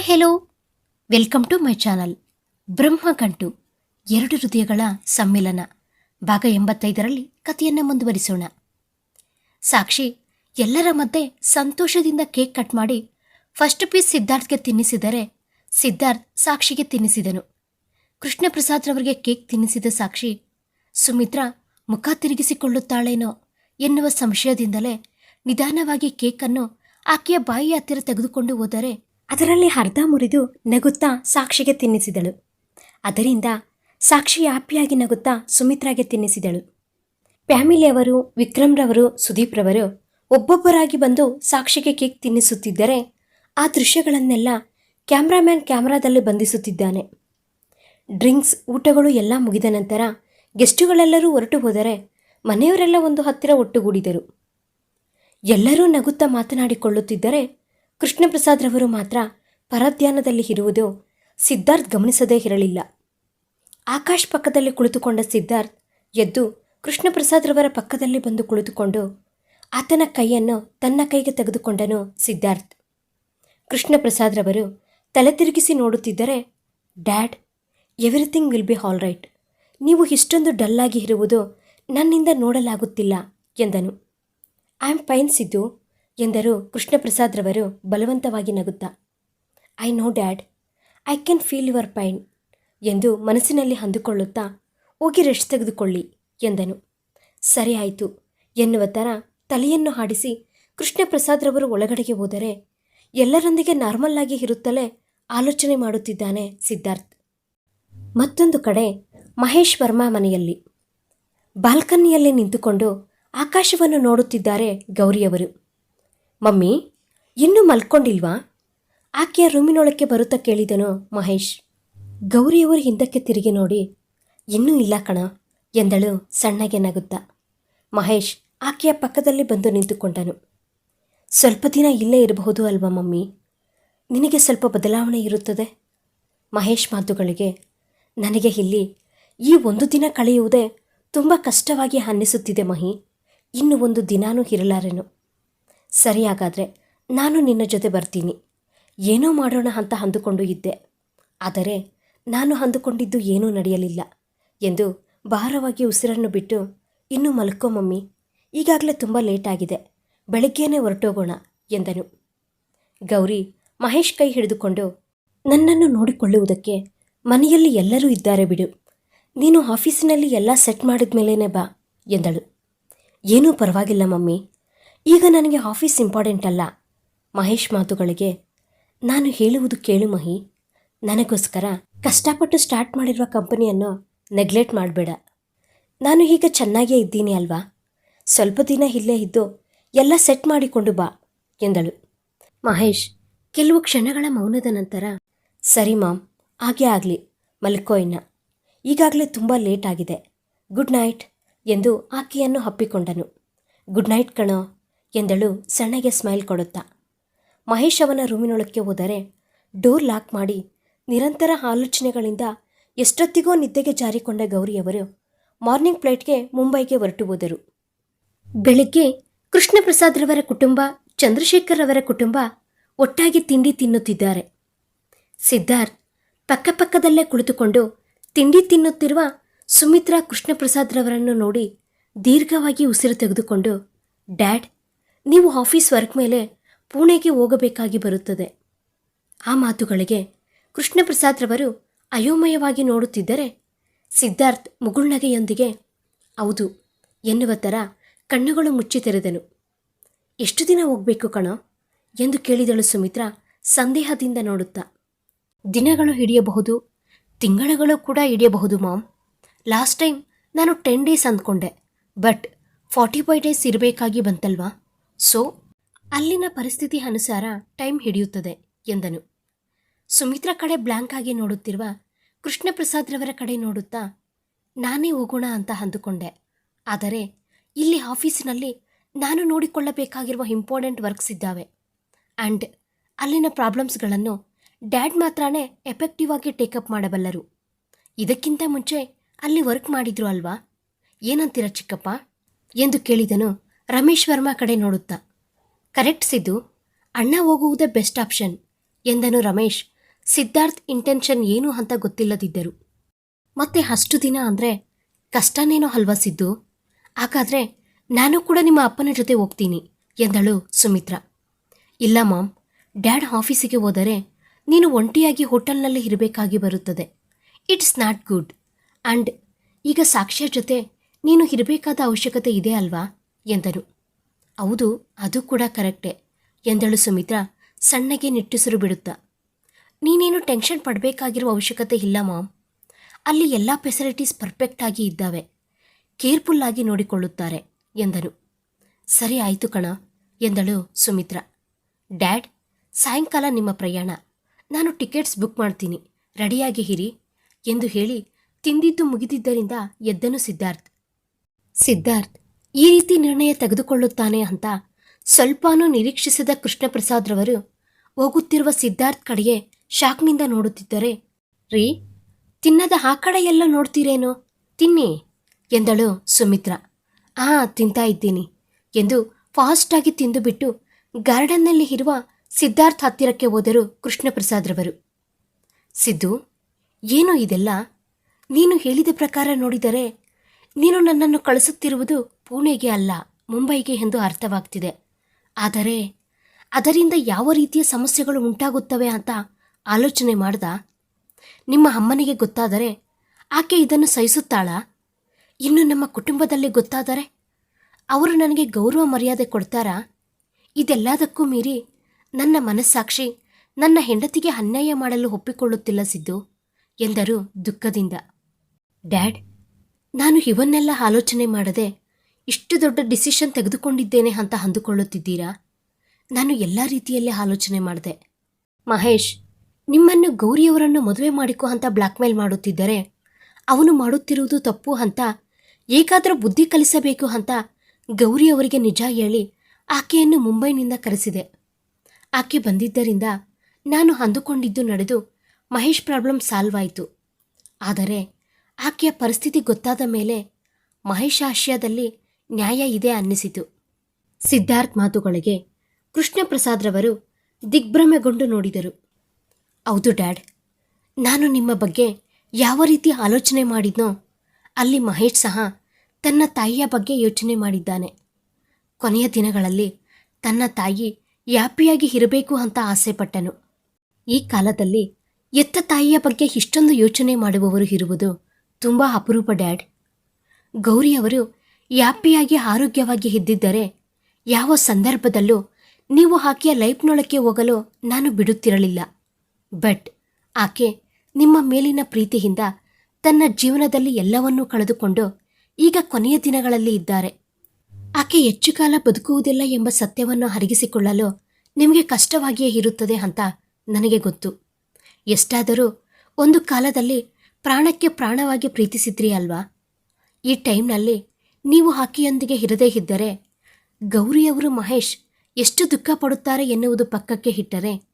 Hi hello welcome to my channel Brahmagantu ಎರಡು ಹೃದಯಗಳ ಸಮ್ಮಿಲನ. ಭಾಗ ಎಂಬತ್ತೈದರಲ್ಲಿ ಕಥೆಯನ್ನು ಮುಂದುವರಿಸೋಣ. ಸಾಕ್ಷಿ, ಎಲ್ಲರ ಮಧ್ಯೆ ಸಂತೋಷದಿಂದ ಕೇಕ್ ಕಟ್ ಮಾಡಿ ಫಸ್ಟ್ ಪೀಸ್ ಸಿದ್ಧಾರ್ಥ್ಗೆ ತಿನ್ನಿಸಿದರೆ ಸಿದ್ಧಾರ್ಥ್ ಸಾಕ್ಷಿಗೆ ತಿನ್ನಿಸಿದನು. ಕೃಷ್ಣ ಪ್ರಸಾದ್ರವರಿಗೆ ಕೇಕ್ ತಿನ್ನಿಸಿದ ಸಾಕ್ಷಿ, ಸುಮಿತ್ರಾ ಮುಖ ತಿರುಗಿಸಿಕೊಳ್ಳುತ್ತಾಳೇನೋ ಎನ್ನುವ ಸಂಶಯದಿಂದಲೇ ನಿಧಾನವಾಗಿ ಕೇಕನ್ನು ಆಕೆಯ ಬಾಯಿ ಹತ್ತಿರ ತೆಗೆದುಕೊಂಡು ಹೋದರೆ ಅದರಲ್ಲಿ ಅರ್ಧ ಮುರಿದು ನಗುತ್ತಾ ಸಾಕ್ಷಿಗೆ ತಿನ್ನಿಸಿದಳು. ಅದರಿಂದ ಸಾಕ್ಷಿ ಹ್ಯಾಪಿಯಾಗಿ ನಗುತ್ತಾ ಸುಮಿತ್ರಾಗೆ ತಿನ್ನಿಸಿದಳು. ಫ್ಯಾಮಿಲಿಯವರು ವಿಕ್ರಮ್ರವರು ಸುದೀಪ್ರವರು ಒಬ್ಬೊಬ್ಬರಾಗಿ ಬಂದು ಸಾಕ್ಷಿಗೆ ಕೇಕ್ ತಿನ್ನಿಸುತ್ತಿದ್ದರೆ ಆ ದೃಶ್ಯಗಳನ್ನೆಲ್ಲ ಕ್ಯಾಮ್ರಾಮ್ಯಾನ್ ಕ್ಯಾಮ್ರಾದಲ್ಲಿ ಬಂಧಿಸುತ್ತಿದ್ದಾನೆ. ಡ್ರಿಂಕ್ಸ್, ಊಟಗಳು ಎಲ್ಲ ಮುಗಿದ ನಂತರ ಗೆಸ್ಟುಗಳೆಲ್ಲರೂ ಹೊರಟು ಹೋದರೆ ಮನೆಯವರೆಲ್ಲ ಒಂದು ಹತ್ತಿರ ಒಟ್ಟುಗೂಡಿದರು. ಎಲ್ಲರೂ ನಗುತ್ತಾ ಮಾತನಾಡಿಕೊಳ್ಳುತ್ತಿದ್ದರೆ ಕೃಷ್ಣಪ್ರಸಾದ್ರವರು ಮಾತ್ರ ಪರಧ್ಯಾನದಲ್ಲಿ ಇರುವುದು ಸಿದ್ಧಾರ್ಥ್ ಗಮನಿಸದೇ ಇರಲಿಲ್ಲ. ಆಕಾಶ್ ಪಕ್ಕದಲ್ಲಿ ಕುಳಿತುಕೊಂಡ ಸಿದ್ಧಾರ್ಥ್ ಎದ್ದು ಕೃಷ್ಣಪ್ರಸಾದ್ರವರ ಪಕ್ಕದಲ್ಲಿ ಬಂದು ಕುಳಿತುಕೊಂಡು ಆತನ ಕೈಯನ್ನು ತನ್ನ ಕೈಗೆ ತೆಗೆದುಕೊಂಡನು ಸಿದ್ಧಾರ್ಥ್. ಕೃಷ್ಣಪ್ರಸಾದ್ರವರು ತಲೆ ತಿರುಗಿಸಿ ನೋಡುತ್ತಿದ್ದರೆ, dad, everything will be all right. ನೀವು ಇಷ್ಟೊಂದು ಡಲ್ಲಾಗಿ ಇರುವುದು ನನ್ನಿಂದ ನೋಡಲಾಗುತ್ತಿಲ್ಲ ಎಂದನು. I am fine, Siddu. ಎಂದರು ಕೃಷ್ಣಪ್ರಸಾದ್ರವರು ಬಲವಂತವಾಗಿ ನಗುತ್ತಾ. I know dad I can feel your pain ಎಂದು ಮನಸ್ಸಿನಲ್ಲಿ ಅಂದುಕೊಳ್ಳುತ್ತಾ ಹೋಗಿ ರೆಸ್ಟ್ ತೆಗೆದುಕೊಳ್ಳಿ ಎಂದನು. ಸರಿ ಆಯಿತು ಎನ್ನುವ ಥರ ತಲೆಯನ್ನು ಹಾಡಿಸಿ ಕೃಷ್ಣಪ್ರಸಾದ್ರವರು ಒಳಗಡೆಗೆ ಹೋದರೆ ಎಲ್ಲರೊಂದಿಗೆ ನಾರ್ಮಲ್ಲಾಗಿ ಇರುತ್ತಲೇ ಆಲೋಚನೆ ಮಾಡುತ್ತಿದ್ದಾನೆ ಸಿದ್ಧಾರ್ಥ್. ಮತ್ತೊಂದು ಕಡೆ ಮಹೇಶ್ ವರ್ಮಾ ಮನೆಯಲ್ಲಿ. ಬಾಲ್ಕನಿಯಲ್ಲಿ ನಿಂತುಕೊಂಡು ಆಕಾಶವನ್ನು ನೋಡುತ್ತಿದ್ದಾರೆ ಗೌರಿಯವರು. ಮಮ್ಮಿ, ಇನ್ನೂ ಮಲ್ಕೊಂಡಿಲ್ವಾ? ಆಕೆಯ ರೂಮಿನೊಳಕ್ಕೆ ಬರುತ್ತಾ ಕೇಳಿದನು ಮಹೇಶ್. ಗೌರಿಯವರು ಹಿಂದಕ್ಕೆ ತಿರುಗಿ ನೋಡಿ, ಇನ್ನೂ ಇಲ್ಲ ಕಣ ಎಂದಳು ಸಣ್ಣಗೆ ನಗುತ್ತಾ. ಮಹೇಶ್ ಆಕೆಯ ಪಕ್ಕದಲ್ಲಿ ಬಂದು ನಿಂತುಕೊಂಡನು. ಸ್ವಲ್ಪ ದಿನ ಇಲ್ಲೇ ಇರಬಹುದು ಅಲ್ವಾ ಮಮ್ಮಿ? ನಿನಗೆ ಸ್ವಲ್ಪ ಬದಲಾವಣೆ ಇರುತ್ತದೆ? ಮಹೇಶ್ ಮಾತುಗಳಿಗೆ, ನನಗೆ ಇಲ್ಲಿ ಈ ಒಂದು ದಿನ ಕಳೆಯುವುದೇ ತುಂಬ ಕಷ್ಟವಾಗಿ ಅನ್ನಿಸುತ್ತಿದೆ ಮಹಿ. ಇನ್ನು ಒಂದು ದಿನಾನೂ ಇರಲಾರೆನು. ಸರಿ ಹಾಗಾದರೆ ನಾನು ನಿನ್ನ ಜೊತೆ ಬರ್ತೀನಿ. ಏನೋ ಮಾಡೋಣ ಅಂತ ಅಂದುಕೊಂಡು ಇದ್ದೆ. ಆದರೆ ನಾನು ಅಂದುಕೊಂಡಿದ್ದು ಏನೂ ನಡೆಯಲಿಲ್ಲ ಎಂದು ಭಾರವಾಗಿ ಉಸಿರನ್ನು ಬಿಟ್ಟು, ಇನ್ನೂ ಮಲ್ಕೋ ಮಮ್ಮಿ, ಈಗಾಗಲೇ ತುಂಬ ಲೇಟ್ ಆಗಿದೆ ಹೊರಟೋಗೋಣ, ಎಂದನು. ಗೌರಿ ಮಹೇಶ್ ಕೈ ಹಿಡಿದುಕೊಂಡು, ನನ್ನನ್ನು ನೋಡಿಕೊಳ್ಳುವುದಕ್ಕೆ ಮನೆಯಲ್ಲಿ ಎಲ್ಲರೂ ಇದ್ದಾರೆ ಬಿಡು. ನೀನು ಆಫೀಸಿನಲ್ಲಿ ಎಲ್ಲ ಸೆಟ್ ಮಾಡಿದ ಬಾ, ಎಂದಳು. ಏನೂ ಪರವಾಗಿಲ್ಲ ಮಮ್ಮಿ ಈಗ ನನಗೆ ಆಫೀಸ್ ಇಂಪಾರ್ಟೆಂಟ್ ಅಲ್ಲ. ಮಹೇಶ್ ಮಾತುಗಳಿಗೆ, ನಾನು ಹೇಳುವುದು ಕೇಳು ಮಹಿ. ನನಗೋಸ್ಕರ ಕಷ್ಟಪಟ್ಟು ಸ್ಟಾರ್ಟ್ ಮಾಡಿರುವ ಕಂಪನಿಯನ್ನು ನೆಗ್ಲೆಕ್ಟ್ ಮಾಡಬೇಡ. ನಾನು ಈಗ ಚೆನ್ನಾಗೇ ಇದ್ದೀನಿ ಅಲ್ವಾ? ಸ್ವಲ್ಪ ದಿನ ಇಲ್ಲೇ ಇದ್ದು ಎಲ್ಲ ಸೆಟ್ ಮಾಡಿಕೊಂಡು ಬಾ, ಎಂದಳು. ಮಹೇಶ್, ಕೆಲವು ಕ್ಷಣಗಳ ಮೌನದ ನಂತರ, ಸರಿ ಮಾಮ್, ಹಾಗೆ ಆಗಲಿ, ಮಲ್ಕೋ ಇನ್ನ. ಈಗಾಗಲೇ ತುಂಬ ಲೇಟ್ ಆಗಿದೆ. ಗುಡ್ ನೈಟ್, ಎಂದು ಆಕೆಯನ್ನು ಹಪ್ಪಿಕೊಂಡನು ಗುಡ್ ನೈಟ್ ಕಣೋ. ಎಂದಳು ಸಣ್ಣಗೆ ಸ್ಮೈಲ್ ಕೊಡುತ್ತಾ. ಮಹೇಶ್ ಅವನ ರೂಮಿನೊಳಕ್ಕೆ ಹೋದರೆ ಡೋರ್ ಲಾಕ್ ಮಾಡಿ ನಿರಂತರ ಆಲೋಚನೆಗಳಿಂದ ಎಷ್ಟೊತ್ತಿಗೋ ನಿದ್ದೆಗೆ ಜಾರಿಕೊಂಡ ಗೌರಿಯವರು ಮಾರ್ನಿಂಗ್ ಫ್ಲೈಟ್ಗೆ ಮುಂಬೈಗೆ ಹೊರಟು ಹೋದರು. ಬೆಳಿಗ್ಗೆ ಕೃಷ್ಣಪ್ರಸಾದ್ರವರ ಕುಟುಂಬ, ಚಂದ್ರಶೇಖರ್ ಅವರ ಕುಟುಂಬ ಒಟ್ಟಾಗಿ ತಿಂಡಿ ತಿನ್ನುತ್ತಿದ್ದಾರೆ. ಸಿದ್ಧಾರ್ಥ್ ಪಕ್ಕಪಕ್ಕದಲ್ಲೇ ಕುಳಿತುಕೊಂಡು ತಿಂಡಿ ತಿನ್ನುತ್ತಿರುವ ಸುಮಿತ್ರಾ ಕೃಷ್ಣಪ್ರಸಾದ್ರವರನ್ನು ನೋಡಿ ದೀರ್ಘವಾಗಿ ಉಸಿರು ತೆಗೆದುಕೊಂಡು, ಡ್ಯಾಡ್ ನೀವು ಆಫೀಸ್ ವರ್ಕ್ ಮೇಲೆ ಪುಣೆಗೆ ಹೋಗಬೇಕಾಗಿ ಬರುತ್ತದೆ. ಆ ಮಾತುಗಳಿಗೆ ಕೃಷ್ಣಪ್ರಸಾದ್ರವರು ಅಯೋಮಯವಾಗಿ ನೋಡುತ್ತಿದ್ದರೆ ಸಿದ್ಧಾರ್ಥ್ ಮುಗುಳ್ನಗೆಯೊಂದಿಗೆ, ಹೌದು, ಎನ್ನುವ ಥರ ಕಣ್ಣುಗಳು ಮುಚ್ಚಿ ತೆರೆದನು. ಎಷ್ಟು ದಿನ ಹೋಗಬೇಕು ಕಣ? ಎಂದು ಕೇಳಿದಳು ಸುಮಿತ್ರಾ ಸಂದೇಹದಿಂದ ನೋಡುತ್ತಾ. ದಿನಗಳು ಹಿಡಿಯಬಹುದು, ತಿಂಗಳುಗಳು ಕೂಡ ಹಿಡಿಯಬಹುದು ಮಾಮ್. ಲಾಸ್ಟ್ ಟೈಮ್ ನಾನು ಟೆನ್ ಡೇಸ್ ಅಂದ್ಕೊಂಡೆ, ಬಟ್ ಫಾರ್ಟಿ ಫೈವ್ ಡೇಸ್ ಇರಬೇಕಾಗಿ ಬಂತಲ್ವಾ? ಸೊ, ಅಲ್ಲಿನ ಪರಿಸ್ಥಿತಿ ಅನುಸಾರ ಟೈಮ್ ಹಿಡಿಯುತ್ತದೆ, ಎಂದನು. ಸುಮಿತ್ರ ಕಡೆ ಬ್ಲ್ಯಾಂಕ್ ಆಗಿ ನೋಡುತ್ತಿರುವ ಕೃಷ್ಣಪ್ರಸಾದ್ರವರ ಕಡೆ ನೋಡುತ್ತಾ, ನಾನೇ ಹೋಗೋಣ ಅಂತ ಅಂದುಕೊಂಡೆ. ಆದರೆ, ಇಲ್ಲಿ ಆಫೀಸಿನಲ್ಲಿ ನಾನು ನೋಡಿಕೊಳ್ಳಬೇಕಾಗಿರುವ ಇಂಪಾರ್ಟೆಂಟ್ ವರ್ಕ್ಸ್ ಇದ್ದಾವೆ. ಆ್ಯಂಡ್ ಅಲ್ಲಿನ ಪ್ರಾಬ್ಲಮ್ಸ್ಗಳನ್ನು ಡ್ಯಾಡ್ ಮಾತ್ರನೇ ಎಫೆಕ್ಟಿವ್ ಆಗಿ ಟೇಕಪ್ ಮಾಡಬಲ್ಲರು. ಇದಕ್ಕಿಂತ ಮುಂಚೆ ಅಲ್ಲಿ ವರ್ಕ್ ಮಾಡಿದ್ರು ಅಲ್ವಾ? ಏನಂತೀರ ಚಿಕ್ಕಪ್ಪ? ಎಂದು ಕೇಳಿದನು ರಮೇಶ್ ವರ್ಮಾ ಕಡೆ ನೋಡುತ್ತಾ. ಕರೆಕ್ಟ್ ಸಿದ್ದು, ಅಣ್ಣ ಹೋಗುವುದೇ ಬೆಸ್ಟ್ ಆಪ್ಷನ್, ಎಂದನು ರಮೇಶ್. ಸಿದ್ಧಾರ್ಥ್ ಇಂಟೆನ್ಷನ್ ಏನು ಅಂತ ಗೊತ್ತಿಲ್ಲದಿದ್ದರು. ಮತ್ತೆ ಅಷ್ಟು ದಿನ ಅಂದರೆ ಕಷ್ಟನೇನೋ ಅಲ್ವಾ ಸಿದ್ದು? ಹಾಗಾದರೆ ನಾನು ಕೂಡ ನಿಮ್ಮ ಅಪ್ಪನ ಜೊತೆ ಹೋಗ್ತೀನಿ, ಎಂದಳು ಸುಮಿತ್ರ. ಇಲ್ಲ ಮಾಮ್, ಡ್ಯಾಡ್ ಆಫೀಸಿಗೆ ಹೋದರೆ ನೀನು ಒಂಟಿಯಾಗಿ ಹೋಟೆಲ್ನಲ್ಲಿ ಇರಬೇಕಾಗಿ ಬರುತ್ತದೆ. It's not good. ಆ್ಯಂಡ್ ಈಗ ಸಾಕ್ಷ್ಯ ಜೊತೆ ನೀನು ಇರಬೇಕಾದ ಅವಶ್ಯಕತೆ ಇದೆ ಅಲ್ವಾ? ಎಂದನು ಹೌದು, ಅದು ಕೂಡ ಕರೆಕ್ಟೇ, ಎಂದಳು ಸುಮಿತ್ರಾ ಸಣ್ಣಗೆ ನಿಟ್ಟುಸಿರು ಬಿಡುತ್ತಾ. ನೀನೇನು ಟೆನ್ಷನ್ ಪಡಬೇಕಾಗಿರುವ ಅವಶ್ಯಕತೆ ಇಲ್ಲ, ಮಾಮ್. ಅಲ್ಲಿ ಎಲ್ಲ ಫೆಸಿಲಿಟೀಸ್ ಪರ್ಫೆಕ್ಟಾಗಿ ಇದ್ದಾವೆ. ಕೇರ್ಫುಲ್ ಆಗಿ ನೋಡಿಕೊಳ್ಳುತ್ತಾರೆ ಎಂದನು ಸರಿ ಆಯಿತು ಕಣ, ಎಂದಳು ಸುಮಿತ್ರ. ಡ್ಯಾಡ್, ಸಾಯಂಕಾಲ ನಿಮ್ಮ ಪ್ರಯಾಣ. ನಾನು ಟಿಕೆಟ್ಸ್ ಬುಕ್ ಮಾಡ್ತೀನಿ. ರೆಡಿಯಾಗಿ ಹಿರಿ ಎಂದು ಹೇಳಿ ತಿಂದಿದ್ದು ಮುಗಿದಿದ್ದರಿಂದ ಎದ್ದನು ಸಿದ್ಧಾರ್ಥ್. ಸಿದ್ಧಾರ್ಥ್ ಈ ರೀತಿ ನಿರ್ಣಯ ತೆಗೆದುಕೊಳ್ಳುತ್ತಾನೆ ಅಂತ ಸ್ವಲ್ಪನೂ ನಿರೀಕ್ಷಿಸಿದ ಕೃಷ್ಣಪ್ರಸಾದ್ರವರು ಹೋಗುತ್ತಿರುವ ಸಿದ್ಧಾರ್ಥ್ ಕಡೆಗೆ ಶಾಕ್ನಿಂದ ನೋಡುತ್ತಿದ್ದರೆ, ರೀ, ತಿನ್ನದ ಆ ಕಡೆ ಎಲ್ಲ ನೋಡ್ತೀರೇನೋ? ತಿನ್ನಿ, ಎಂದಳು ಸುಮಿತ್ರಾ. ಆ, ತಿಂತಾ ಇದ್ದೀನಿ, ಎಂದು ಫಾಸ್ಟಾಗಿ ತಿಂದುಬಿಟ್ಟು ಗಾರ್ಡನ್ನಲ್ಲಿ ಇರುವ ಸಿದ್ಧಾರ್ಥ್ ಹತ್ತಿರಕ್ಕೆ ಹೋದರು ಕೃಷ್ಣಪ್ರಸಾದ್ರವರು. ಸಿದ್ದು, ಏನು ಇದೆಲ್ಲ? ನೀನು ಹೇಳಿದ ಪ್ರಕಾರ ನೋಡಿದರೆ ನೀನು ನನ್ನನ್ನು ಕಳಿಸುತ್ತಿರುವುದು ಪುಣೆಗೆ ಅಲ್ಲ, ಮುಂಬೈಗೆ ಎಂದು ಅರ್ಥವಾಗ್ತಿದೆ. ಆದರೆ ಅದರಿಂದ ಯಾವ ರೀತಿಯ ಸಮಸ್ಯೆಗಳು ಉಂಟಾಗುತ್ತವೆ ಅಂತ ಆಲೋಚನೆ ಮಾಡ್ದ? ನಿಮ್ಮ ಅಮ್ಮನಿಗೆ ಗೊತ್ತಾದರೆ ಆಕೆ ಇದನ್ನು ಸಹಿಸುತ್ತಾಳಾ? ಇನ್ನು ನಮ್ಮ ಕುಟುಂಬದಲ್ಲಿ ಗೊತ್ತಾದರೆ ಅವರು ನನಗೆ ಗೌರವ ಮರ್ಯಾದೆ ಕೊಡ್ತಾರಾ? ಇದೆಲ್ಲದಕ್ಕೂ ಮೀರಿ ನನ್ನ ಮನಸ್ಸಾಕ್ಷಿ ನನ್ನ ಹೆಂಡತಿಗೆ ಅನ್ಯಾಯ ಮಾಡಲು ಒಪ್ಪಿಕೊಳ್ಳುತ್ತಿಲ್ಲ ಸಿದ್ದು ಎಂದರು ದುಃಖದಿಂದ. ಡ್ಯಾಡ್, ನಾನು ಇವನ್ನೆಲ್ಲ ಆಲೋಚನೆ ಮಾಡದೆ ಇಷ್ಟು ದೊಡ್ಡ ಡಿಸಿಷನ್ ತೆಗೆದುಕೊಂಡಿದ್ದೇನೆ ಅಂತ ಅಂದುಕೊಳ್ಳುತ್ತಿದ್ದೀರಾ? ನಾನು ಎಲ್ಲ ರೀತಿಯಲ್ಲೇ ಆಲೋಚನೆ ಮಾಡಿದೆ. ಮಹೇಶ್, ನಿಮ್ಮನ್ನು ಗೌರಿಯವರನ್ನು ಮದುವೆ ಮಾಡಿಕೊ ಅಂತ ಬ್ಲ್ಯಾಕ್ಮೇಲ್ ಮಾಡುತ್ತಿದ್ದರೆ ಅವನು ಮಾಡುತ್ತಿರುವುದು ತಪ್ಪು ಅಂತ, ಏಕಾದರೂ ಬುದ್ಧಿ ಕಲಿಸಬೇಕು ಅಂತ ಗೌರಿಯವರಿಗೆ ನಿಜ ಹೇಳಿ ಆಕೆಯನ್ನು ಮುಂಬೈನಿಂದ ಕರೆಸಿದೆ. ಆಕೆ ಬಂದಿದ್ದರಿಂದ ನಾನು ಅಂದುಕೊಂಡಿದ್ದು ನಡೆದು ಮಹೇಶ್ ಪ್ರಾಬ್ಲಮ್ ಸಾಲ್ವ್ ಆಯಿತು. ಆದರೆ ಆಕೆಯ ಪರಿಸ್ಥಿತಿ ಗೊತ್ತಾದ ಮೇಲೆ ಮಹೇಶ್ ಆಶಯದಲ್ಲಿ ನ್ಯಾಯ ಇದೆ ಅನ್ನಿಸಿತು. ಸಿದ್ಧಾರ್ಥ್ ಮಾತುಗಳಿಗೆ ಕೃಷ್ಣಪ್ರಸಾದ್ರವರು ದಿಗ್ಭ್ರಮೆಗೊಂಡು ನೋಡಿದರು. ಹೌದು ಡ್ಯಾಡ್, ನಾನು ನಿಮ್ಮ ಬಗ್ಗೆ ಯಾವ ರೀತಿ ಆಲೋಚನೆ ಮಾಡಿದ್ನೋ ಅಲ್ಲಿ ಮಹೇಶ್ ಸಹ ತನ್ನ ತಾಯಿಯ ಬಗ್ಗೆ ಯೋಚನೆ ಮಾಡಿದ್ದಾನೆ. ಕೊನೆಯ ದಿನಗಳಲ್ಲಿ ತನ್ನ ತಾಯಿ ಯಾಪಿಯಾಗಿ ಇರಬೇಕು ಅಂತ ಆಸೆಪಟ್ಟನು. ಈ ಕಾಲದಲ್ಲಿ ಎತ್ತ ತಾಯಿಯ ಬಗ್ಗೆ ಇಷ್ಟೊಂದು ಯೋಚನೆ ಮಾಡುವವರು ಇರುವುದು ತುಂಬ ಅಪರೂಪ ಡ್ಯಾಡ್. ಗೌರಿಯವರು ಯಾಪಿಯಾಗಿ ಆರೋಗ್ಯವಾಗಿ ಇದ್ದಿದ್ದರೆ ಯಾವ ಸಂದರ್ಭದಲ್ಲೂ ನೀವು ಆಕೆಯ ಲೈಫ್ನೊಳಕ್ಕೆ ಹೋಗಲು ನಾನು ಬಿಡುತ್ತಿರಲಿಲ್ಲ. ಬಟ್ ಆಕೆ ನಿಮ್ಮ ಮೇಲಿನ ಪ್ರೀತಿಯಿಂದ ತನ್ನ ಜೀವನದಲ್ಲಿ ಎಲ್ಲವನ್ನೂ ಕಳೆದುಕೊಂಡು ಈಗ ಕೊನೆಯ ದಿನಗಳಲ್ಲಿ ಇದ್ದಾರೆ. ಆಕೆ ಹೆಚ್ಚು ಕಾಲ ಬದುಕುವುದಿಲ್ಲ ಎಂಬ ಸತ್ಯವನ್ನು ಅರಗಿಸಿಕೊಳ್ಳಲು ನಿಮಗೆ ಕಷ್ಟವಾಗಿಯೇ ಇರುತ್ತದೆ ಅಂತ ನನಗೆ ಗೊತ್ತು. ಎಷ್ಟಾದರೂ ಒಂದು ಕಾಲದಲ್ಲಿ ಪ್ರಾಣಕ್ಕೆ ಪ್ರಾಣವಾಗಿ ಪ್ರೀತಿಸಿದ್ರಿ ಅಲ್ವಾ? ಈ ಟೈಮ್ನಲ್ಲಿ ನೀವು ಆಕೆಯೊಂದಿಗೆ ಇರದೇ ಇದ್ದರೆ ಗೌರಿಯವರು ಮಹೇಶ್ ಎಷ್ಟು ದುಃಖ ಪಡುತ್ತಾರೆ ಎನ್ನುವುದು ಪಕ್ಕಕ್ಕೆ ಇಟ್ಟರೆ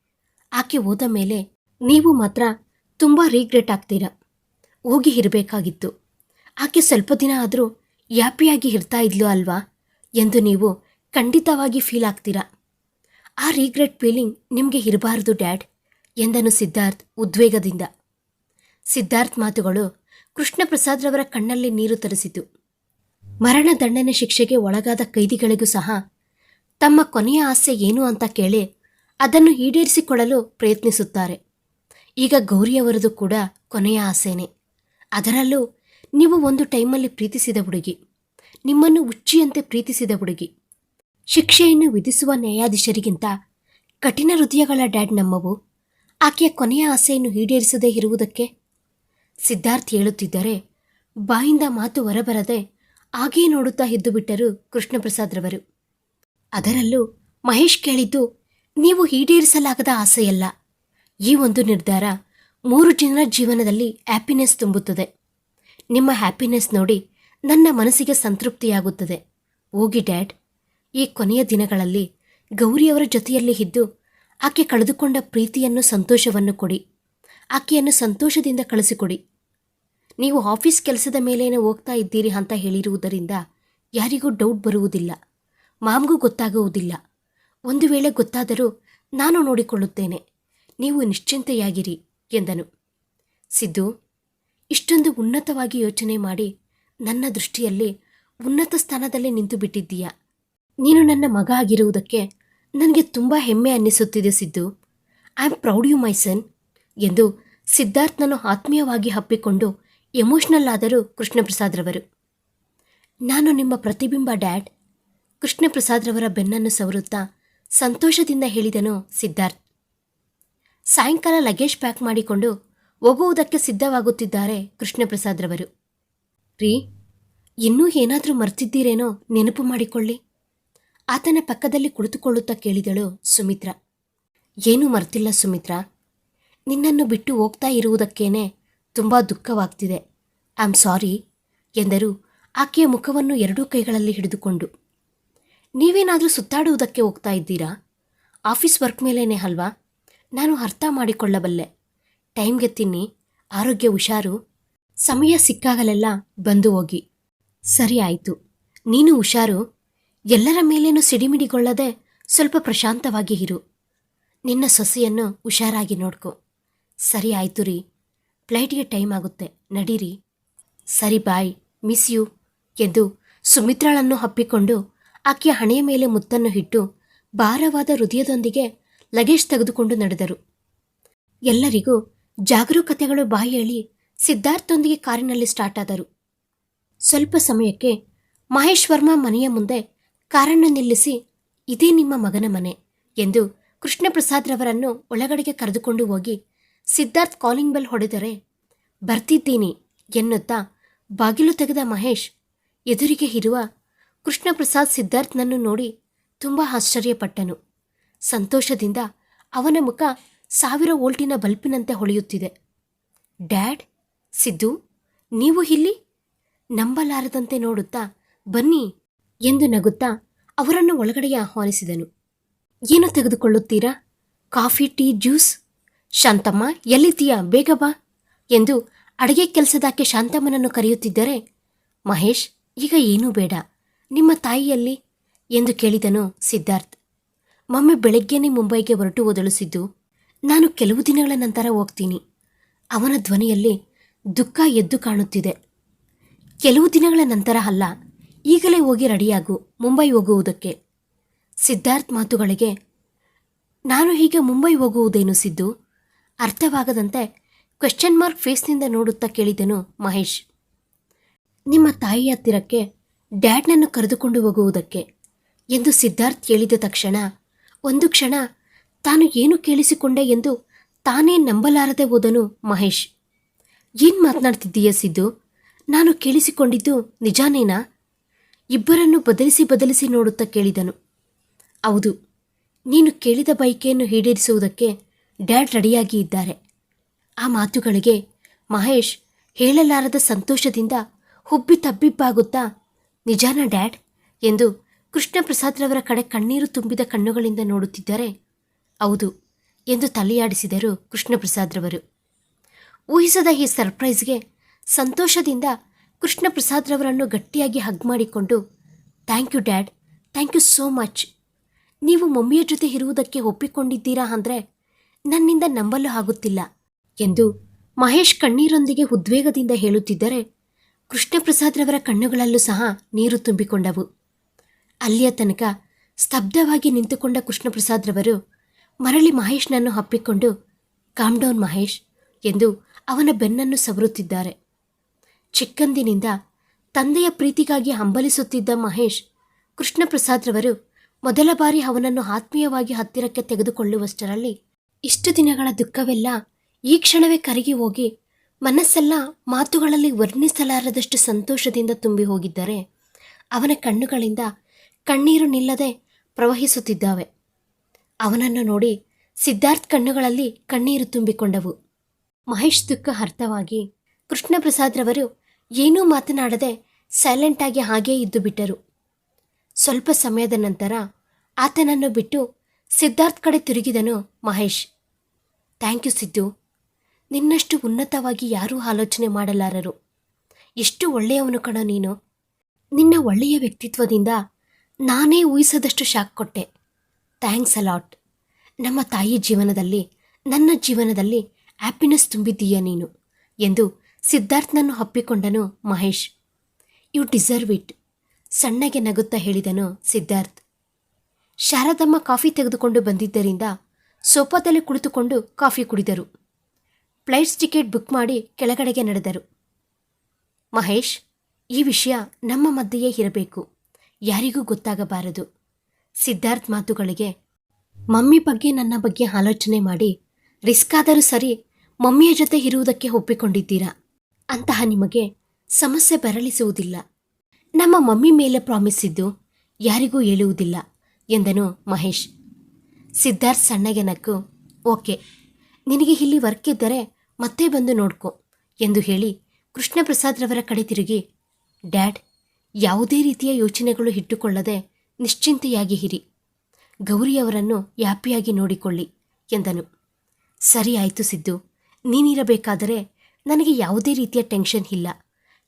ಆಕೆ ಹೋದ ಮೇಲೆ ನೀವು ಮಾತ್ರ ತುಂಬ ರೀಗ್ರೆಟ್ ಆಗ್ತೀರಾ? ಹೋಗಿ ಇರಬೇಕಾಗಿತ್ತು ಆಕೆ ಸ್ವಲ್ಪ ದಿನ ಆದರೂ ಯಾಪಿಯಾಗಿ ಇರ್ತಾ ಇದ್ಲು ಅಲ್ವಾ ಎಂದು ನೀವು ಖಂಡಿತವಾಗಿ ಫೀಲ್ ಆಗ್ತೀರಾ? ಆ ರೀಗ್ರೆಟ್ ಫೀಲಿಂಗ್ ನಿಮಗೆ ಇರಬಾರದು ಡ್ಯಾಡ್ ಎಂದನು ಸಿದ್ಧಾರ್ಥ್ ಉದ್ವೇಗದಿಂದ. ಸಿದ್ಧಾರ್ಥ್ ಮಾತುಗಳು ಕೃಷ್ಣಪ್ರಸಾದ್ರವರ ಕಣ್ಣಲ್ಲಿ ನೀರು ತರಿಸಿತು. ಮರಣದಂಡನೆ ಶಿಕ್ಷೆಗೆ ಒಳಗಾದ ಕೈದಿಗಳಿಗೂ ಸಹ ತಮ್ಮ ಕೊನೆಯ ಆಸೆ ಏನು ಅಂತ ಕೇಳಿ ಅದನ್ನು ಈಡೇರಿಸಿಕೊಳ್ಳಲು ಪ್ರಯತ್ನಿಸುತ್ತಾರೆ. ಈಗ ಗೌರಿಯವರದು ಕೂಡ ಕೊನೆಯ ಆಸೆನೇ. ಅದರಲ್ಲೂ ನೀವು ಒಂದು ಟೈಮಲ್ಲಿ ಪ್ರೀತಿಸಿದ ಹುಡುಗಿ, ನಿಮ್ಮನ್ನು ಉಚ್ಚಿಯಂತೆ ಪ್ರೀತಿಸಿದ ಹುಡುಗಿ, ಶಿಕ್ಷೆಯನ್ನು ವಿಧಿಸುವ ನ್ಯಾಯಾಧೀಶರಿಗಿಂತ ಕಠಿಣ ಹೃದಯಗಳ ಡ್ಯಾಡ್ ನಮ್ಮವು, ಆಕೆಯ ಕೊನೆಯ ಆಸೆಯನ್ನು ಈಡೇರಿಸದೇ ಇರುವುದಕ್ಕೆ ಸಿದ್ಧಾರ್ಥ್ ಹೇಳುತ್ತಿದ್ದರೆ ಬಾಯಿಂದ ಮಾತು ಹೊರಬರದೆ ಹಾಗೇ ನೋಡುತ್ತಾ ಎದ್ದು ಬಿಟ್ಟರು ಕೃಷ್ಣಪ್ರಸಾದ್ರವರು. ಅದರಲ್ಲೂ ಮಹೇಶ್ ಕೇಳಿದ್ದು, ನೀವು ಈಡೇರಿಸಲಾಗದ ಆಸೆಯಲ್ಲ. ಈ ಒಂದು ನಿರ್ಧಾರ ಮೂರು ಜನರ ಜೀವನದಲ್ಲಿ ಹ್ಯಾಪಿನೆಸ್ ತುಂಬುತ್ತದೆ. ನಿಮ್ಮ ಹ್ಯಾಪಿನೆಸ್ ನೋಡಿ ನನ್ನ ಮನಸ್ಸಿಗೆ ಸಂತೃಪ್ತಿಯಾಗುತ್ತದೆ. ಹೋಗಿ ಡ್ಯಾಡ್, ಈ ಕೊನೆಯ ದಿನಗಳಲ್ಲಿ ಗೌರಿಯವರ ಜೊತೆಯಲ್ಲಿ ಇದ್ದು ಆಕೆ ಕಳೆದುಕೊಂಡ ಪ್ರೀತಿಯನ್ನು, ಸಂತೋಷವನ್ನು ಕೊಡಿ. ಆಕೆಯನ್ನು ಸಂತೋಷದಿಂದ ಕಳಿಸಿಕೊಡಿ. ನೀವು ಆಫೀಸ್ ಕೆಲಸದ ಮೇಲೇನೆ ಹೋಗ್ತಾ ಇದ್ದೀರಿ ಅಂತ ಹೇಳಿರುವುದರಿಂದ ಯಾರಿಗೂ ಡೌಟ್ ಬರುವುದಿಲ್ಲ. ಮಾಮ್ಗೂ ಗೊತ್ತಾಗುವುದಿಲ್ಲ. ಒಂದು ವೇಳೆ ಗೊತ್ತಾದರೂ ನಾನು ನೋಡಿಕೊಳ್ಳುತ್ತೇನೆ. ನೀವು ನಿಶ್ಚಿಂತೆಯಾಗಿರಿ, ಎಂದನು. ಸಿದ್ದು, ಇಷ್ಟೊಂದು ಉನ್ನತವಾಗಿ ಯೋಚನೆ ಮಾಡಿ ನನ್ನ ದೃಷ್ಟಿಯಲ್ಲಿ ಉನ್ನತ ಸ್ಥಾನದಲ್ಲಿ ನಿಂತು ಬಿಟ್ಟಿದ್ದೀಯ? ನೀನು ನನ್ನ ಮಗ ಆಗಿರುವುದಕ್ಕೆ ನನಗೆ ತುಂಬ ಹೆಮ್ಮೆ ಅನ್ನಿಸುತ್ತಿದೆ Siddu. I am proud you my son, ಎಂದು ಸಿದ್ಧಾರ್ಥನನ್ನು ಆತ್ಮೀಯವಾಗಿ ಹಪ್ಪಿಕೊಂಡು ಎಮೋಷನಲ್ ಆದರು ಕೃಷ್ಣಪ್ರಸಾದ್ರವರು. ನಾನು ನಿಮ್ಮ ಪ್ರತಿಬಿಂಬ ಡ್ಯಾಡ್. ಕೃಷ್ಣಪ್ರಸಾದ್ರವರ ಬೆನ್ನನ್ನು ಸವರುತ್ತಾ ಸಂತೋಷದಿಂದ ಹೇಳಿದನು ಸಿದ್ಧಾರ್ಥ್. ಸಾಯಂಕಾಲ ಲಗೇಜ್ ಪ್ಯಾಕ್ ಮಾಡಿಕೊಂಡು ಹೋಗುವುದಕ್ಕೆ ಸಿದ್ಧವಾಗುತ್ತಿದ್ದಾರೆ ಕೃಷ್ಣಪ್ರಸಾದ್ರವರು. ರೀ, ಇನ್ನೂ ಏನಾದರೂ ಮರ್ತಿದ್ದೀರೇನೋ ನೆನಪು ಮಾಡಿಕೊಳ್ಳಿ. ಆತನ ಪಕ್ಕದಲ್ಲಿ ಕುಳಿತುಕೊಳ್ಳುತ್ತಾ ಕೇಳಿದಳು ಸುಮಿತ್ರ. ಏನೂ ಮರ್ತಿಲ್ಲ ಸುಮಿತ್ರಾ. ನಿನ್ನನ್ನು ಬಿಟ್ಟು ಹೋಗ್ತಾ ಇರುವುದಕ್ಕೇನೆ ತುಂಬ ದುಃಖವಾಗ್ತಿದೆ. ಐ ಆಮ್ ಸಾರಿ ಎಂದರು. ಆಕೆಯ ಮುಖವನ್ನು ಎರಡೂ ಕೈಗಳಲ್ಲಿ ಹಿಡಿದುಕೊಂಡು. ನೀವೇನಾದರೂ ಸುತ್ತಾಡುವುದಕ್ಕೆ ಹೋಗ್ತಾ ಇದ್ದೀರಾ? ಆಫೀಸ್ ವರ್ಕ್ ಮೇಲೇನೆ ಅಲ್ವಾ? ನಾನು ಅರ್ಥ ಮಾಡಿಕೊಳ್ಳಬಲ್ಲೆ. ಟೈಮ್ಗೆ ತಿನ್ನಿ, ಆರೋಗ್ಯ ಹುಷಾರು. ಸಮಯ ಸಿಕ್ಕಾಗಲೆಲ್ಲ ಬಂದು ಹೋಗಿ. ಸರಿ ಆಯಿತು, ನೀನು ಹುಷಾರು. ಎಲ್ಲರ ಮೇಲೇನೂ ಸಿಡಿಮಿಡಿಗೊಳ್ಳದೆ ಸ್ವಲ್ಪ ಪ್ರಶಾಂತವಾಗಿ ಇರು. ನಿನ್ನ ಸೊಸೆಯನ್ನು ಹುಷಾರಾಗಿ ನೋಡ್ಕೊ. ಸರಿ ಆಯಿತು ರೀ. ಫ್ಲೈಟ್ಗೆ ಟೈಮ್ ಆಗುತ್ತೆ. ನಡೀರಿ. ಸರಿ, ಬಾಯ್. Miss you. ಎಂದು ಸುಮಿತ್ರಾಳನ್ನು ಹಪ್ಪಿಕೊಂಡು ಆಕೆಯ ಹಣೆಯ ಮೇಲೆ ಮುತ್ತನ್ನು ಇಟ್ಟು ಭಾರವಾದ ಹೃದಯದೊಂದಿಗೆ ಲಗೇಜ್ ತೆಗೆದುಕೊಂಡು ನಡೆದರು. ಎಲ್ಲರಿಗೂ ಜಾಗರೂಕತೆಗಳು ಬಾಯಿ ಹೇಳಿ ಸಿದ್ಧಾರ್ಥೊಂದಿಗೆ ಕಾರಿನಲ್ಲಿ ಸ್ಟಾರ್ಟ್ ಆದರು. ಸ್ವಲ್ಪ ಸಮಯಕ್ಕೆ ಮಹೇಶ್ ವರ್ಮಾ ಮನೆಯ ಮುಂದೆ ಕಾರನ್ನು ನಿಲ್ಲಿಸಿ, ಇದೇ ನಿಮ್ಮ ಮಗನ ಮನೆ ಎಂದು ಕೃಷ್ಣಪ್ರಸಾದ್ರವರನ್ನು ಒಳಗಡೆಗೆ ಕರೆದುಕೊಂಡು ಹೋಗಿ ಸಿದ್ಧಾರ್ಥ್ ಕಾಲಿಂಗ್ ಬೆಲ್ ಹೊಡೆದರೆ ಬರ್ತಿದ್ದೀನಿ ಎನ್ನುತ್ತಾ ಬಾಗಿಲು ತೆಗೆದ ಮಹೇಶ್ ಎದುರಿಗೆ ಇರುವ ಕೃಷ್ಣಪ್ರಸಾದ್ ಸಿದ್ಧಾರ್ಥ್ನನ್ನು ನೋಡಿ ತುಂಬ ಆಶ್ಚರ್ಯಪಟ್ಟನು. ಸಂತೋಷದಿಂದ ಅವನ ಮುಖ ಸಾವಿರ ವೋಲ್ಟಿನ ಬಲ್ಪಿನಂತೆ ಹೊಳೆಯುತ್ತಿದೆ. ಡ್ಯಾಡ್, ಸಿದ್ದು, ನೀವು ಇಲ್ಲಿ? ನಂಬಲಾರದಂತೆ ನೋಡುತ್ತಾ ಬನ್ನಿ ಎಂದು ನಗುತ್ತಾ ಅವರನ್ನು ಒಳಗಡೆಗೆ ಆಹ್ವಾನಿಸಿದನು. ಏನು ತೆಗೆದುಕೊಳ್ಳುತ್ತೀರಾ? Coffee, tea, juice? ಶಾಂತಮ್ಮ ಎಲ್ಲಿದ್ದೀಯಾ ಬೇಗ ಬಾ ಎಂದು ಅಡುಗೆ ಕೆಲಸದಾಕೆ ಶಾಂತಮ್ಮನನ್ನು ಕರೆಯುತ್ತಿದ್ದರೆ, ಮಹೇಶ್, ಈಗ ಏನೂ ಬೇಡ, ನಿಮ್ಮ ತಾಯಿಯಲ್ಲಿ? ಎಂದು ಕೇಳಿದನು ಸಿದ್ಧಾರ್ಥ್. ಮಮ್ಮಿ ಬೆಳಗ್ಗೆನೇ ಮುಂಬೈಗೆ ಹೊರಟು ಓದಳಿಸಿದ್ದು, ನಾನು ಕೆಲವು ದಿನಗಳ ನಂತರ ಹೋಗ್ತೀನಿ. ಅವನ ಧ್ವನಿಯಲ್ಲಿ ದುಃಖ ಎದ್ದು ಕಾಣುತ್ತಿದೆ. ಕೆಲವು ದಿನಗಳ ನಂತರ ಅಲ್ಲ, ಈಗಲೇ ಹೋಗಿ ರೆಡಿಯಾಗು, ಮುಂಬೈ ಹೋಗುವುದಕ್ಕೆ. ಸಿದ್ಧಾರ್ಥ್ ಮಾತುಗಳಿಗೆ, ನಾನು ಹೀಗೆ ಮುಂಬೈ ಹೋಗುವುದೇನು ಸಿದ್ದು? ಅರ್ಥವಾಗದಂತೆ ಕ್ವೆಶ್ಚನ್ ಮಾರ್ಕ್ ಫೇಸ್ನಿಂದ ನೋಡುತ್ತಾ ಕೇಳಿದನು ಮಹೇಶ್. ನಿಮ್ಮ ತಾಯಿಯ ಹತ್ತಿರಕ್ಕೆ ಡ್ಯಾಡ್ನನ್ನು ಕರೆದುಕೊಂಡು ಹೋಗುವುದಕ್ಕೆ ಎಂದು ಸಿದ್ಧಾರ್ಥ್ ಕೇಳಿದ ತಕ್ಷಣ ಒಂದು ಕ್ಷಣ ತಾನು ಏನು ಕೇಳಿಸಿಕೊಂಡೆ ಎಂದು ತಾನೇ ನಂಬಲಾರದೆ ಹೋದನು ಮಹೇಶ್. ಏನು ಮಾತನಾಡ್ತಿದ್ದೀಯ ಸಿದ್ದು? ನಾನು ಕೇಳಿಸಿಕೊಂಡಿದ್ದು ನಿಜಾನೇನಾ? ಇಬ್ಬರನ್ನು ಬದಲಿಸಿ ಬದಲಿಸಿ ನೋಡುತ್ತಾ ಕೇಳಿದನು. ಹೌದು, ನೀನು ಕೇಳಿದ ಬಯಕೆಯನ್ನು ಈಡೇರಿಸುವುದಕ್ಕೆ ಡ್ಯಾಡ್ ರೆಡಿಯಾಗಿ ಇದ್ದಾರೆ. ಆ ಮಾತುಗಳಿಗೆ ಮಹೇಶ್ ಹೇಳಲಾರದ ಸಂತೋಷದಿಂದ ಹುಬ್ಬಿ ತಬ್ಬಿಬ್ಬಾಗುತ್ತಾ, ನಿಜಾನ ಡ್ಯಾಡ್ ಎಂದು ಕೃಷ್ಣಪ್ರಸಾದ್ರವರ ಕಡೆ ಕಣ್ಣೀರು ತುಂಬಿದ ಕಣ್ಣುಗಳಿಂದ ನೋಡುತ್ತಿದ್ದರೆ ಹೌದು ಎಂದು ತಲೆಯಾಡಿಸಿದರು ಕೃಷ್ಣಪ್ರಸಾದ್ರವರು ಊಹಿಸದ ಈ ಸರ್ಪ್ರೈಸ್ಗೆ ಸಂತೋಷದಿಂದ ಕೃಷ್ಣಪ್ರಸಾದ್ರವರನ್ನು ಗಟ್ಟಿಯಾಗಿ ಹಗ್ ಮಾಡಿಕೊಂಡು, thank you dad, thank you so much. ನೀವು ಮಮ್ಮಿಯ ಜೊತೆ ಇರುವುದಕ್ಕೆ ಒಪ್ಪಿಕೊಂಡಿದ್ದೀರಾ ಅಂದರೆ ನನ್ನಿಂದ ನಂಬಲು ಆಗುತ್ತಿಲ್ಲ ಎಂದು ಮಹೇಶ್ ಕಣ್ಣೀರೊಂದಿಗೆ ಉದ್ವೇಗದಿಂದ ಹೇಳುತ್ತಿದ್ದರೆ ಕೃಷ್ಣಪ್ರಸಾದ್ರವರ ಕಣ್ಣುಗಳಲ್ಲೂ ಸಹ ನೀರು ತುಂಬಿಕೊಂಡವು. ಅಲ್ಲಿಯ ತನಕ ಸ್ತಬ್ಧವಾಗಿ ನಿಂತುಕೊಂಡ ಕೃಷ್ಣಪ್ರಸಾದ್ರವರು ಮರಳಿ ಮಹೇಶ್ನನ್ನು ಹಪ್ಪಿಕೊಂಡು ಕಾಮ್ ಡೌನ್ ಮಹೇಶ್ ಎಂದು ಅವನ ಬೆನ್ನನ್ನು ಸವರುತ್ತಿದ್ದಾರೆ. ಚಿಕ್ಕಂದಿನಿಂದ ತಂದೆಯ ಪ್ರೀತಿಗಾಗಿ ಹಂಬಲಿಸುತ್ತಿದ್ದ ಮಹೇಶ್ ಕೃಷ್ಣಪ್ರಸಾದ್ರವರು ಮೊದಲ ಬಾರಿ ಅವನನ್ನು ಆತ್ಮೀಯವಾಗಿ ಹತ್ತಿರಕ್ಕೆ ತೆಗೆದುಕೊಳ್ಳುವಷ್ಟರಲ್ಲಿ ಇಷ್ಟು ದಿನಗಳ ದುಃಖವೆಲ್ಲ ಈ ಕ್ಷಣವೇ ಕರಗಿ ಹೋಗಿ ಮನಸ್ಸೆಲ್ಲ ಮಾತುಗಳಲ್ಲಿ ವರ್ಣಿಸಲಾರದಷ್ಟು ಸಂತೋಷದಿಂದ ತುಂಬಿ ಹೋಗಿದ್ದರೆ ಅವನ ಕಣ್ಣುಗಳಿಂದ ಕಣ್ಣೀರು ನಿಲ್ಲದೆ ಪ್ರವಹಿಸುತ್ತಿದ್ದಾವೆ. ಅವನನ್ನು ನೋಡಿ ಸಿದ್ಧಾರ್ಥ್ ಕಣ್ಣುಗಳಲ್ಲಿ ಕಣ್ಣೀರು ತುಂಬಿಕೊಂಡವು. ಮಹೇಶ್ ದುಃಖ ಅರ್ಥವಾಗಿ ಕೃಷ್ಣಪ್ರಸಾದ್ರವರು ಏನೂ ಮಾತನಾಡದೆ ಸೈಲೆಂಟಾಗಿ ಹಾಗೇ ಇದ್ದು ಬಿಟ್ಟರು. ಸ್ವಲ್ಪ ಸಮಯದ ನಂತರ ಆತನನ್ನು ಬಿಟ್ಟು ಸಿದ್ಧಾರ್ಥ್ ಕಡೆ ತಿರುಗಿದನು ಮಹೇಶ್. Thank you Siddu. ನಿನ್ನಷ್ಟು ಉನ್ನತವಾಗಿ ಯಾರೂ ಆಲೋಚನೆ ಮಾಡಲಾರರು. ಎಷ್ಟು ಒಳ್ಳೆಯವನು ಕಣ ನೀನು. ನಿನ್ನ ಒಳ್ಳೆಯ ವ್ಯಕ್ತಿತ್ವದಿಂದ ನಾನೇ ಊಹಿಸದಷ್ಟು ಶಾಕ್ ಕೊಟ್ಟೆ. ಥ್ಯಾಂಕ್ಸ್ ಅಲಾಟ್ ನಮ್ಮ ತಾಯಿ ಜೀವನದಲ್ಲಿ, ನನ್ನ ಜೀವನದಲ್ಲಿ ಹ್ಯಾಪಿನೆಸ್ ತುಂಬಿದ್ದೀಯ ನೀನು? ಎಂದು ಸಿದ್ಧಾರ್ಥನನ್ನು ಹಪ್ಪಿಕೊಂಡನು ಮಹೇಶ್. ಯು ಡಿಸರ್ವ್ ಇಟ್, ಸಣ್ಣಗೆ ನಗುತ್ತಾ ಹೇಳಿದನು ಸಿದ್ಧಾರ್ಥ್. ಶಾರದಮ್ಮ ಕಾಫಿ ತೆಗೆದುಕೊಂಡು ಬಂದಿದ್ದರಿಂದ ಸೋಫಾದಲ್ಲಿ ಕುಳಿತುಕೊಂಡು ಕಾಫಿ ಕುಡಿದರು. ಫ್ಲೈಟ್ಸ್ ಟಿಕೆಟ್ ಬುಕ್ ಮಾಡಿ ಕೆಳಗಡೆಗೆ ನಡೆದರು. ಮಹೇಶ್, ಈ ವಿಷಯ ನಮ್ಮ ಮಧ್ಯೆಯೇ ಇರಬೇಕು. ಯಾರಿಗೂ ಗೊತ್ತಾಗಬಾರದು. ಸಿದ್ಧಾರ್ಥ್ ಮಾತುಗಳಿಗೆ, ಮಮ್ಮಿ ಬಗ್ಗೆ ನನ್ನ ಬಗ್ಗೆ ಆಲೋಚನೆ ಮಾಡಿ ರಿಸ್ಕ್ ಆದರೂ ಸರಿ ಮಮ್ಮಿಯ ಜೊತೆ ಇರುವುದಕ್ಕೆ ಒಪ್ಪಿಕೊಂಡಿದ್ದೀರಾ? ಅಂತಹ ನಿಮಗೆ ಸಮಸ್ಯೆ ಬರಲಿಸುವುದಿಲ್ಲ ನಮ್ಮ ಮಮ್ಮಿ ಮೇಲೆ ಪ್ರಾಮಿಸ್ ಇದ್ದು ಯಾರಿಗೂ ಹೇಳುವುದಿಲ್ಲ ಎಂದನು ಮಹೇಶ್. ಸಿದ್ಧಾರ್ಥ್ ಸಣ್ಣಗೆ ನಕ್ಕು ಓಕೆ, ನಿನಗೆ ಇಲ್ಲಿ ವರ್ಕ್ ಇದ್ದರೆ ಮತ್ತೆ ಬಂದು ನೋಡ್ಕೊ ಎಂದು ಹೇಳಿ ಕೃಷ್ಣಪ್ರಸಾದ್ರವರ ಕಡೆ ತಿರುಗಿ, ಡ್ಯಾಡ್, ಯಾವುದೇ ರೀತಿಯ ಯೋಚನೆಗಳು ಇಟ್ಟುಕೊಳ್ಳದೆ ನಿಶ್ಚಿಂತೆಯಾಗಿ ಹಿರಿ ಗೌರಿಯವರನ್ನು ಯಾಪಿಯಾಗಿ ನೋಡಿಕೊಳ್ಳಿ, ಎಂದನು. ಸರಿ ಆಯಿತು ಸಿದ್ದು, ನೀನಿರಬೇಕಾದರೆ ನನಗೆ ಯಾವುದೇ ರೀತಿಯ ಟೆನ್ಷನ್ ಇಲ್ಲ,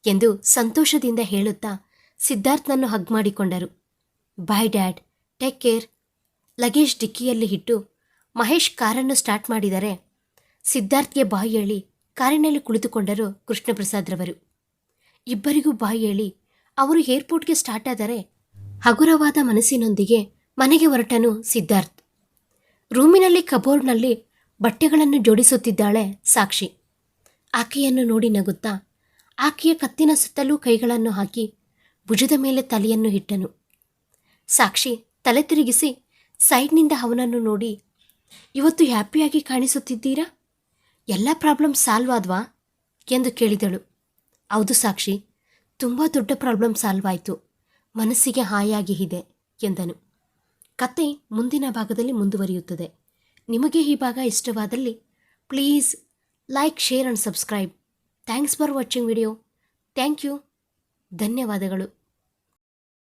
ಎಂದು ಸಂತೋಷದಿಂದ ಹೇಳುತ್ತಾ ಸಿದ್ಧಾರ್ಥ್ನನ್ನು ಹಗ್ ಮಾಡಿಕೊಂಡರು. Bye dad, take care luggage ಡಿಕ್ಕಿಯಲ್ಲಿ ಇಟ್ಟು ಮಹೇಶ್ ಕಾರನ್ನು ಸ್ಟಾರ್ಟ್ ಮಾಡಿದರೆ ಸಿದ್ಧಾರ್ಥ್ಗೆ ಬಾಯಿ ಹೇಳಿ ಕಾರಿನಲ್ಲಿ ಕುಳಿತುಕೊಂಡರು ಕೃಷ್ಣಪ್ರಸಾದ್ರವರು. ಇಬ್ಬರಿಗೂ ಬಾಯಿ ಹೇಳಿ ಅವರು ಏರ್ಪೋರ್ಟ್ಗೆ ಸ್ಟಾರ್ಟ್ ಆದರೆ ಹಗುರವಾದ ಮನಸ್ಸಿನೊಂದಿಗೆ ಮನೆಗೆ ಹೊರಟನು ಸಿದ್ಧಾರ್ಥ್. ರೂಮಿನಲ್ಲಿ ಕಬೋರ್ಡ್ನಲ್ಲಿ ಬಟ್ಟೆಗಳನ್ನು ಜೋಡಿಸುತ್ತಿದ್ದಾಳೆ ಸಾಕ್ಷಿ. ಆಕೆಯನ್ನು ನೋಡಿ ನಗುತ್ತಾ ಆಕೆಯ ಕತ್ತಿನ ಸುತ್ತಲೂ ಕೈಗಳನ್ನು ಹಾಕಿ ಭುಜದ ಮೇಲೆ ತಲೆಯನ್ನು ಇಟ್ಟನು. ಸಾಕ್ಷಿ ತಲೆ ತಿರುಗಿಸಿ ಸೈಡ್ನಿಂದ ಅವನನ್ನು ನೋಡಿ, ಇವತ್ತು ಹ್ಯಾಪಿಯಾಗಿ ಕಾಣಿಸುತ್ತಿದ್ದೀರಾ? ಎಲ್ಲ ಪ್ರಾಬ್ಲಮ್ ಸಾಲ್ವ್ ಆದ್ವಾ? ಎಂದು ಕೇಳಿದಳು. ಹೌದು ಸಾಕ್ಷಿ, ತುಂಬ ದೊಡ್ಡ ಪ್ರಾಬ್ಲಮ್ ಸಾಲ್ವ್ ಆಯಿತು. ಮನಸ್ಸಿಗೆ ಹಾಯಾಗಿ ಇದೆ, ಎಂದನು. ಕತೆ ಮುಂದಿನ ಭಾಗದಲ್ಲಿ ಮುಂದುವರಿಯುತ್ತದೆ. ನಿಮಗೆ ಈ ಭಾಗ ಇಷ್ಟವಾದಲ್ಲಿ please like, share and subscribe. Thanks for watching video. Thank you. ಧನ್ಯವಾದಗಳು.